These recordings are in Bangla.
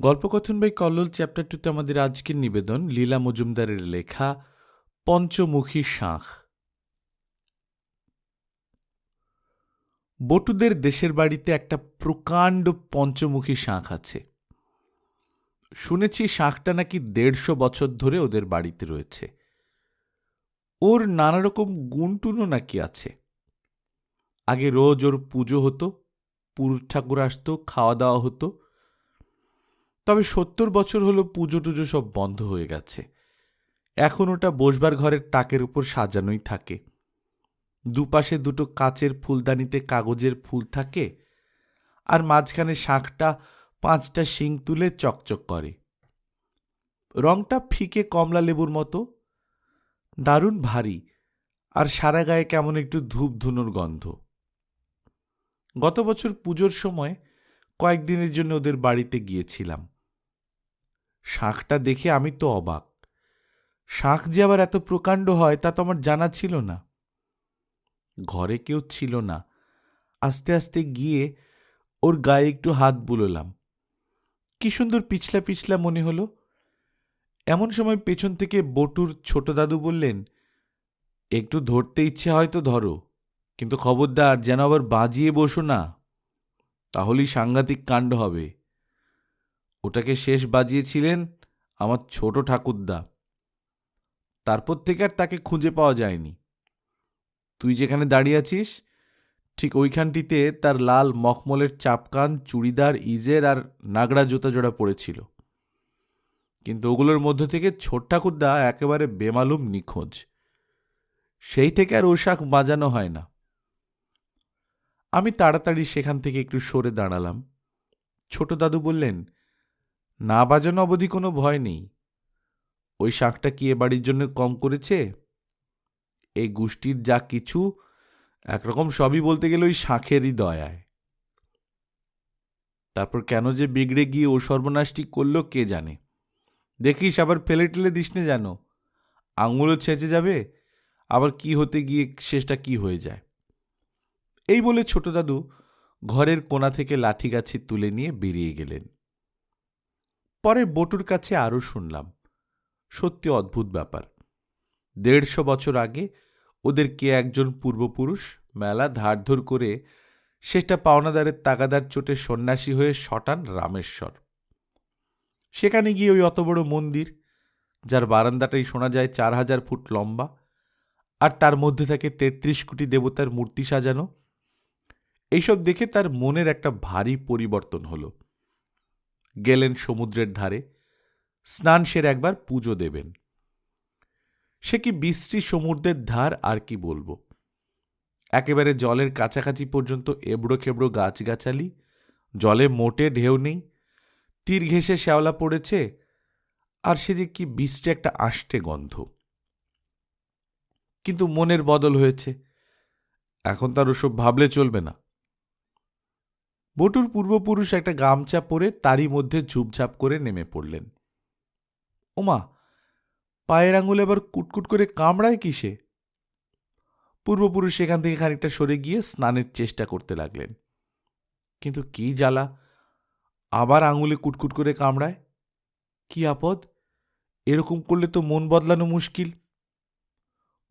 গল্পকথন বাই কল্লোল চ্যাপ্টার টুতে আমাদের আজকের নিবেদন লীলা মজুমদারের লেখা পঞ্চমুখী শাঁখ। বটুদের দেশের বাড়িতে একটা প্রকাণ্ড পঞ্চমুখী শাঁখ আছে। শুনেছি শাঁখটা নাকি দেড়শো বছর ধরে ওদের বাড়িতে রয়েছে। ওর নানা রকম গুণটুনও নাকি আছে। আগে রোজ ওর পুজো হতো পুরুষ ঠাকুর আসতো, খাওয়া দাওয়া হতো তবে সত্তর বছর হলো পুজো টুজো সব বন্ধ হয়ে গেছে। এখন ওটা বসবার ঘরের তাকের উপর সাজানোই থাকে। দুপাশে দুটো কাচের ফুলদানিতে কাগজের ফুল থাকে আর মাঝখানে শাঁখটা পাঁচটা শিং তুলে চকচক করে। রংটা ফিকে কমলা লেবুর মতো, দারুণ ভারী আর সারা গায়ে কেমন একটু ধূপ ধুনোর গন্ধ। গত বছর পুজোর সময় কয়েকদিনের জন্য ওদের বাড়িতে গিয়েছিলাম। শাঁখটা দেখে আমি তো অবাক। শাঁখ যে আবার এত প্রকাণ্ড হয়, তা তো আমার জানা ছিল না। ঘরে কেউ ছিল না। আস্তে আস্তে গিয়ে ওর গায়ে একটু হাত বুলোলাম। কি সুন্দর পিছলা পিছলা মনে হলো। এমন সময় পেছন থেকে বটুর ছোট দাদু বললেন, একটু ধরতে ইচ্ছে হয় তো ধরো, কিন্তু খবরদার, যেন আবার বাজিয়ে বসো না। তাহলেই সাংঘাতিক কাণ্ড হবে। ওটাকে শেষ বাজিয়েছিলেন আমার ছোট ঠাকুরদা। তারপর থেকে আর তাকে খুঁজে পাওয়া যায়নি। তুই যেখানে দাঁড়িয়ে আছিস, ঠিক ওইখানটিতে তার লাল মখমলের চাপকান, চুড়িদার, ইজের আর নাগড়া জুতা জোড়া পড়েছিল। কিন্তু ওগুলোর মধ্যে থেকে ছোট ঠাকুরদা একেবারে বেমালুম নিখোঁজ। সেই থেকে আর ওশাক বাজানো হয় না। আমি তাড়াতাড়ি সেখান থেকে একটু সরে দাঁড়ালাম। ছোট দাদু বললেন না বাজানো অবধি কোনো ভয় নেই। ওই শাঁখটা কি এ বাড়ির জন্য কম করেছে? এই গোষ্ঠীর যা কিছু, একরকম সবই বলতে গেলে ওই শাঁখেরই দয়ায়। তারপর কেন যে বিগড়ে গিয়ে ও সর্বনাশটি করল কে জানে? দেখিস আবার ফেলে টেলে দিস না যেন। আঙুলও ছেঁচে যাবে, আবার কি হতে গিয়ে শেষটা কি হয়ে যায়? এই বলে ছোট দাদু ঘরের কোণা থেকে লাঠি গাছি তুলে নিয়ে বেরিয়ে গেলেন। পরে বটুর কাছে আরও শুনলাম। সত্যি অদ্ভুত ব্যাপার। দেড়শো বছর আগে ওদের কে একজন পূর্বপুরুষ মেলা ধারধর করে সেটা পাওনাদারের তাগাদার চোটে সন্ন্যাসী হয়ে শটান রামেশ্বর। সেখানে গিয়ে ওই অত বড় মন্দির, যার বারান্দাটাই শোনা যায় চার হাজার ফুট লম্বা, আর তার মধ্যে থাকে তেত্রিশ কোটি দেবতার মূর্তি সাজানো, এইসব দেখে তার মনের একটা ভারী পরিবর্তন হলো। গেলেন সমুদ্রের ধারে, স্নান সেরে একবার পুজো দেবেন। সে কি বৃষ্টি সমুদ্রের ধার, আর কি বলব? একেবারে জলের কাছাকাছি পর্যন্ত এবড়ো খেবড়ো গাছগাছালি, জলে মোটে ঢেউ নেই, তীর ঘেঁষে শ্যাওলা পড়েছে, আর সে যে কি বৃষ্টি একটা আষ্টে গন্ধ। কিন্তু মনের বদল হয়েছে, এখন তার ওসব ভাবলে চলবে না। বটুর পূর্বপুরুষ একটা গামছা পরে তারই মধ্যে ঝুপঝাপ করে নেমে পড়লেন। ওমা, পায়ের আঙুলে আবার কুটকুট করে কামড়ায় কিসে? পূর্বপুরুষ সেখান থেকে খানিকটা সরে গিয়ে স্নানের চেষ্টা করতে লাগলেন। কিন্তু কি জ্বালা, আবার আঙুলে কুটকুট করে কামড়ায়? কি আপদ, এরকম করলে তো মন বদলানো মুশকিল।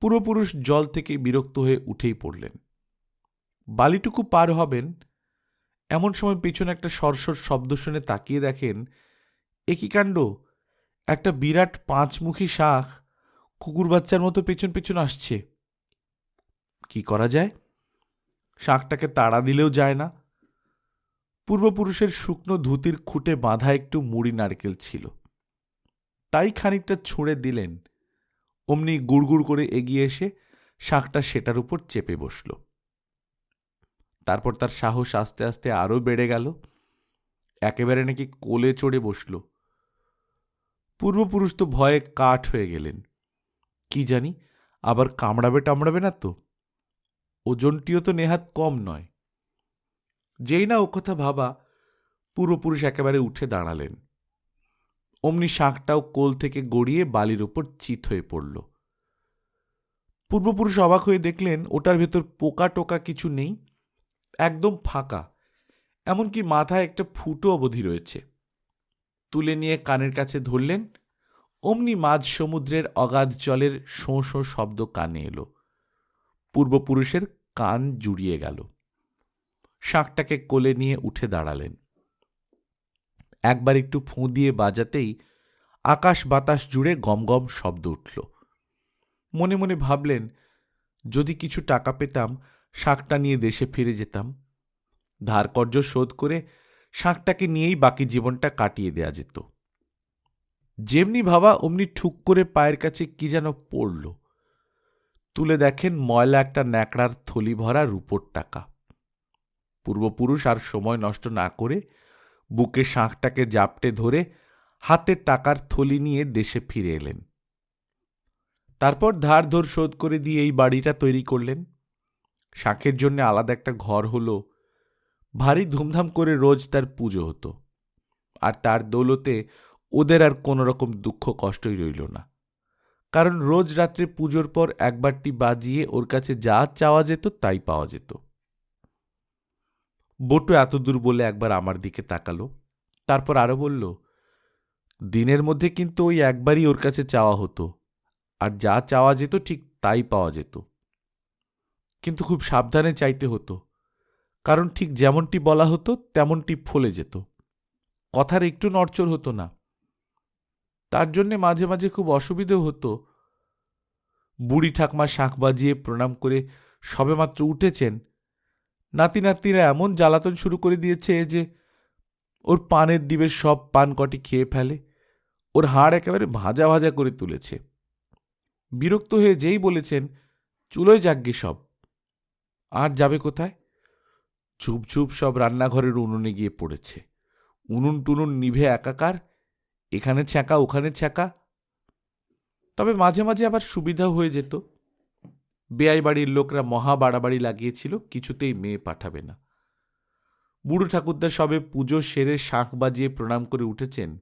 পূর্বপুরুষ জল থেকে বিরক্ত হয়ে উঠেই পড়লেন। বালিটুকু পার হবেন এমন সময় পেছনে একটা সরসর শব্দ শুনে তাকিয়ে দেখেন, একই কাণ্ড। একটা বিরাট পাঁচমুখী শাঁখ কুকুর বাচ্চার মতো পেছন পেছন আসছে। কি করা যায়? শাঁখটাকে তাড়া দিলেও যায় না। পূর্বপুরুষের শুকনো ধুতির খুঁটে বাঁধা একটু মুড়ি নারকেল ছিল। তাই খানিকটা ছুঁড়ে দিলেন। অমনি গুড়গুড় করে এগিয়ে এসে শাঁখটা সেটার উপর চেপে বসল। তারপর তার সাহস আস্তে আস্তে আরও বেড়ে গেল। একেবারে নাকি কোলে চড়ে বসল। পূর্বপুরুষ তো ভয়ে কাঠ হয়ে গেলেন। কি জানি, আবার কামড়াবে টামড়াবে না তো। ওজনটিও তো নেহাত কম নয়। যেই না ও কথা ভাবা, পূর্বপুরুষ একেবারে উঠে দাঁড়ালেন। অমনি শাঁখটাও কোল থেকে গড়িয়ে বালির ওপর চিত হয়ে পড়ল। পূর্বপুরুষ অবাক হয়ে দেখলেন, ওটার ভেতর পোকা টোকা কিছু নেই। একদম ফাঁকা। এমনকি মাথায় একটা ফুটো অবধি রয়েছে। তুলে নিয়ে কানের কাছে ধরলেন, অমনি মাঝ সমুদ্রের অগাধ জলের শোঁ শোঁ শব্দ কানে এলো। পূর্বপুরুষের কান জুড়িয়ে গেল। শাঁখটাকে কোলে নিয়ে উঠে দাঁড়ালেন। একবার একটু ফুঁ দিয়ে বাজাতেই আকাশ বাতাস জুড়ে গমগম শব্দ উঠল। মনে মনে ভাবলেন, যদি কিছু টাকা পেতাম শাঁখটা নিয়ে দেশে ফিরে যেতাম। ধারকর্য শোধ করে শাঁখটাকে নিয়েই বাকি জীবনটা কাটিয়ে দেয়া যেত। যেমনি ভাবা, অমনি ঠুক করে পায়ের কাছে কি যেন পড়ল। তুলে দেখেন ময়লা একটা ন্যাকড়ার থলি ভরা রূপোর টাকা। পূর্বপুরুষ আর সময় নষ্ট না করে বুকে শাঁখটাকে জাপটে ধরে হাতে টাকার থলি নিয়ে দেশে ফিরে এলেন। তারপর ধার ধর শোধ করে দিয়ে এই বাড়িটা তৈরি করলেন। শাঁখের জন্য আলাদা একটা ঘর হলো। ভারী ধুমধাম করে রোজ তার পুজো হতো। আর তার দৌলতে ওদের আর কোনো রকম দুঃখ কষ্টই রইল না। কারণ রোজ রাত্রে পুজোর পর একবারটি বাজিয়ে ওর কাছে যা চাওয়া যেত তাই পাওয়া যেত। বটু এত দূর বলে একবার আমার দিকে তাকালো। তারপর আরও বলল, দিনের মধ্যে কিন্তু ওই একবারই ওর কাছে চাওয়া হতো। আর যা চাওয়া যেত ঠিক তাই পাওয়া যেত। কিন্তু খুব সাবধানে চাইতে হতো। কারণ ঠিক যেমনটি বলা হতো, তেমনটি ফলে যেত। কথার একটু নড়চড় হতো না। তার জন্যে মাঝে মাঝে খুব অসুবিধেও হতো। বুড়ি ঠাকমা শাঁখ বাজিয়ে প্রণাম করে সবেমাত্র উঠেছেন। নাতি নাতিরা এমন জ্বালাতন শুরু করে দিয়েছে যে, ওর পানের ডিবের সব পান কটি খেয়ে ফেলে, ওর হাড় একেবারে ভাজা ভাজা করে তুলেছে। বিরক্ত হয়ে যেই বলেছেন, চুলোয় যাগ্গে সব। আর যাবে কোথায়? চুপ চুপ সব রান্নাঘরের উনুনে গিয়ে পড়েছে। উনুন টুনুন নিভে একাকার, এখানে ছ্যাঁকা, ওখানে ছ্যাঁকা। তবে মাঝে মাঝে আবার সুবিধাও হয়ে যেত। বেআই বাড়ির লোকরা মহা বাড়াবাড়ি লাগিয়েছিল, কিছুতেই মেয়ে পাঠাবে না। বুড়ো ঠাকুরদা সবে পুজো সেরে শাঁখ বাজিয়ে প্রণাম করে উঠেছেন।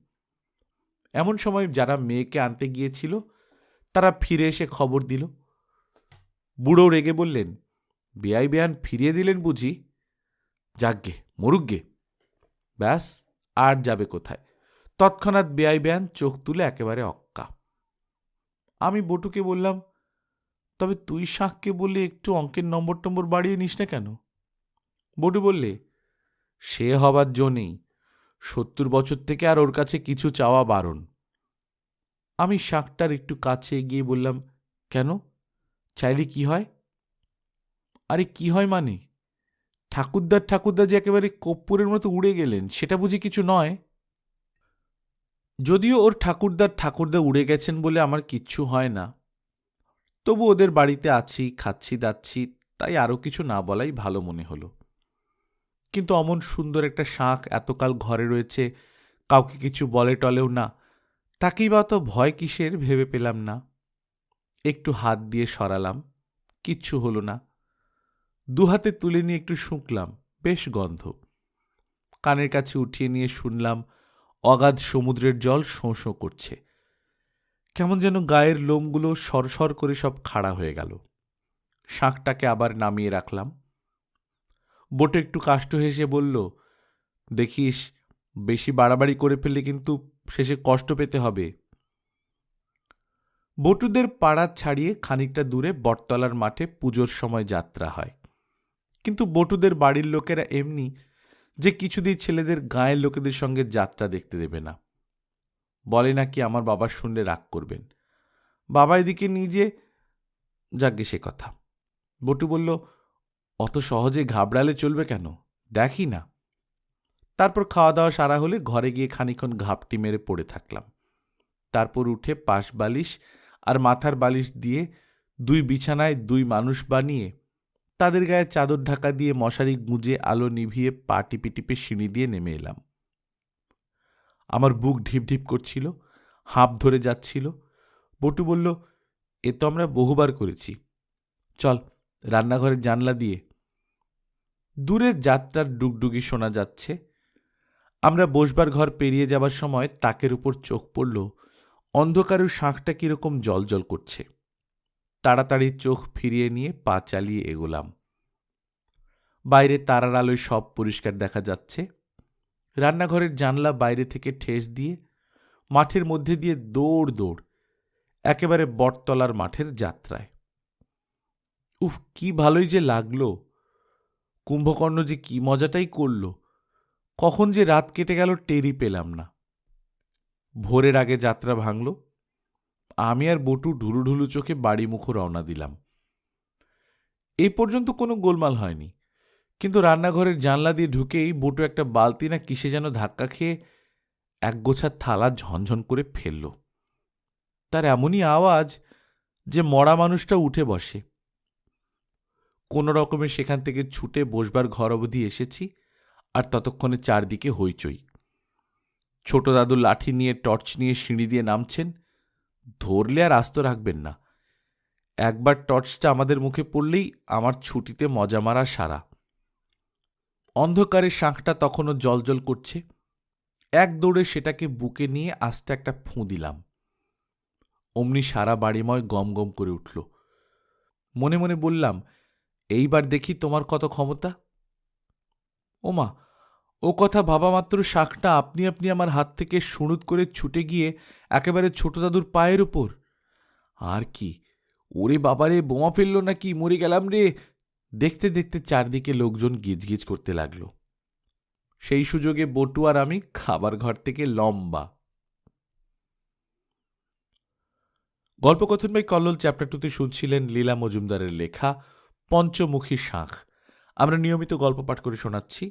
এমন সময় যারা মেয়েকে আনতে গিয়েছিল, তারা ফিরে এসে খবর দিল। বুড়ো রেগে বললেন বেআই বেয়ান ফিরিয়ে দিলেন বুঝি। যাকগে, মরুকগে। ব্যাস, আর যাবে কোথায়? তৎক্ষণাৎ বেআই বেয়ান চোখ তুলে একেবারে অক্কা। আমি বটুকে বললাম, তবে তুই শাঁখকে বললে একটু অঙ্কের নম্বর টম্বর বাড়িয়ে নিস না কেন? বটু বললে, সে হবার জো নেই। সত্তর বছর থেকে আর ওর কাছে কিছু চাওয়া বারণ। আমি শাঁখটার একটু কাছে এগিয়ে বললাম, কেন? চাইলে কি হয়? আরে কি হয় মানে? ঠাকুরদার ঠাকুরদা যে একেবারে কপ্পুরের মতো উড়ে গেলেন, সেটা বুঝি কিছু নয়? যদিও ওর ঠাকুরদার ঠাকুরদা উড়ে গেছেন বলে আমার কিচ্ছু হয় না। তবু ওদের বাড়িতে আছি, খাচ্ছি, দাচ্ছি, তাই আরও কিছু না বলাই ভালো মনে হলো। কিন্তু অমন সুন্দর একটা শাঁখ এতকাল ঘরে রয়েছে, কাউকে কিছু বলে টলেও না। তাকেই বা তো ভয় কিসের ভেবে পেলাম না। একটু হাত দিয়ে সরালাম, কিচ্ছু হলো না। দুহাতে তুলে নিয়ে একটু শুঁকলাম, বেশ গন্ধ। কানের কাছে উঠিয়ে নিয়ে শুনলাম, অগাধ সমুদ্রের জল শোঁ শোঁ করছে। কেমন যেন গায়ের লোমগুলো সরসর করে সব খাড়া হয়ে গেল। শাঁখটাকে আবার নামিয়ে রাখলাম। বোটে একটু কাষ্ট হেসে বলল, দেখিস, বেশি বাড়াবাড়ি করে ফেললে কিন্তু শেষে কষ্ট পেতে হবে। বটুদের পাড়া ছাড়িয়ে খানিকটা দূরে বটতলার মাঠে পুজোর সময় যাত্রা হয়। কিন্তু বটুদের বাড়ির লোকেরা এমনি যে কিছুদিন ছেলেদের গায়ের লোকেদের সঙ্গে যাত্রা দেখতে দেবে না। বলে নাকি আমার বাবা শুনলে রাগ করবেন। বাবা এদিকে নিজে যাকে সে কথা। বটু বলল, অত সহজে ঘাবড়ালে চলবে কেন? দেখি না। তারপর খাওয়া দাওয়া সারা হলে ঘরে গিয়ে খানিক্ষণ ঘাপটি মেরে পড়ে থাকলাম। তারপর উঠে পাশ বালিশ আর মাথার বালিশ দিয়ে দুই বিছানায় দুই মানুষ বানিয়ে তাদের গায়ে চাদর ঢাকা দিয়ে মশারি গুঁজে আলো নিভিয়ে পা টিপে টিপে সিঁড়ি দিয়ে নেমে এলাম। আমার বুক ঢিপ ঢিপ করছিল, হাঁপ ধরে যাচ্ছিল। বটু বলল, এ তো আমরা বহুবার করেছি। চল, রান্নাঘরের জানলা দিয়ে। দূরের যাত্রার ডুগডুগি শোনা যাচ্ছে। আমরা বসবার ঘর পেরিয়ে যাবার সময় তাকের উপর চোখ পড়ল। অন্ধকারের শাঁখটা কীরকম জল করছে। তাড়াতাড়ি চোখ ফিরিয়ে নিয়ে পা চালিয়ে এগোলাম। বাইরে তারার আলোয় সব পরিষ্কার দেখা যাচ্ছে। রান্নাঘরের জানলা বাইরে থেকে ঠেস দিয়ে, মাঠের মধ্যে দিয়ে দৌড় দৌড়, একেবারে বটতলার মাঠের যাত্রায়। উফ, কি ভালোই যে লাগল। কুম্ভকর্ণ যে কি মজাটাই করল। কখন যে রাত কেটে গেল টেরই পেলাম না। ভোরের আগে যাত্রা ভাঙল। আমি আর বটু ঢুলু ঢুলু চোখে বাড়ি মুখো রওনা দিলাম। এই পর্যন্ত কোনো গোলমাল হয়নি। কিন্তু রান্নাঘরের জানলা দিয়ে ঢুকেই বটু একটা বালতি না কিসে যেন ধাক্কা খেয়ে এক গোছা থালা ঝনঝন করে ফেলল। তার এমনই আওয়াজ যে মরা মানুষটা উঠে বসে। কোনো রকমে সেখান থেকে ছুটে বসবার ঘর অবধি এসেছি আর ততক্ষণে চারদিকে হইচই। ছোট দাদু লাঠি নিয়ে টর্চ নিয়ে সিঁড়ি দিয়ে নামছেন। ধরলে আর আস্ত রাখবেন না। একবার টর্চটা আমাদের মুখে পড়লেই আমার ছুটিতে মজা মারা সারা। অন্ধকারে শাঁখটা তখনও জলজল করছে। এক দৌড়ে সেটাকে বুকে নিয়ে আস্তে একটা ফুঁ দিলাম। অমনি সারা বাড়িময় গম গম করে উঠল। মনে মনে বললাম, এইবার দেখি তোমার কত ক্ষমতা? ওমা ও কথা ভাবা মাত্র শাঁখটা আপনি আপনি আমার হাত থেকে সুনুদ করে ছুটে গিয়ে একেবারে ছোট দাদুর পায়ের উপর। আর কি, ওরে বাবারে, বোমা ফেলল নাকি? মরে গেলাম রে। দেখতে দেখতে চারদিকে লোকজন গিজগিজ করতে লাগল। সেই সুযোগে বটু আর আমি খাবার ঘর থেকে লম্বা। গল্পকথন বাই কল্লোল চ্যাপ্টার টুতে শুনছিলেন লীলা মজুমদারের লেখা পঞ্চমুখী শাঁখ। আমরা নিয়মিত গল্প পাঠ করে শোনাচ্ছি।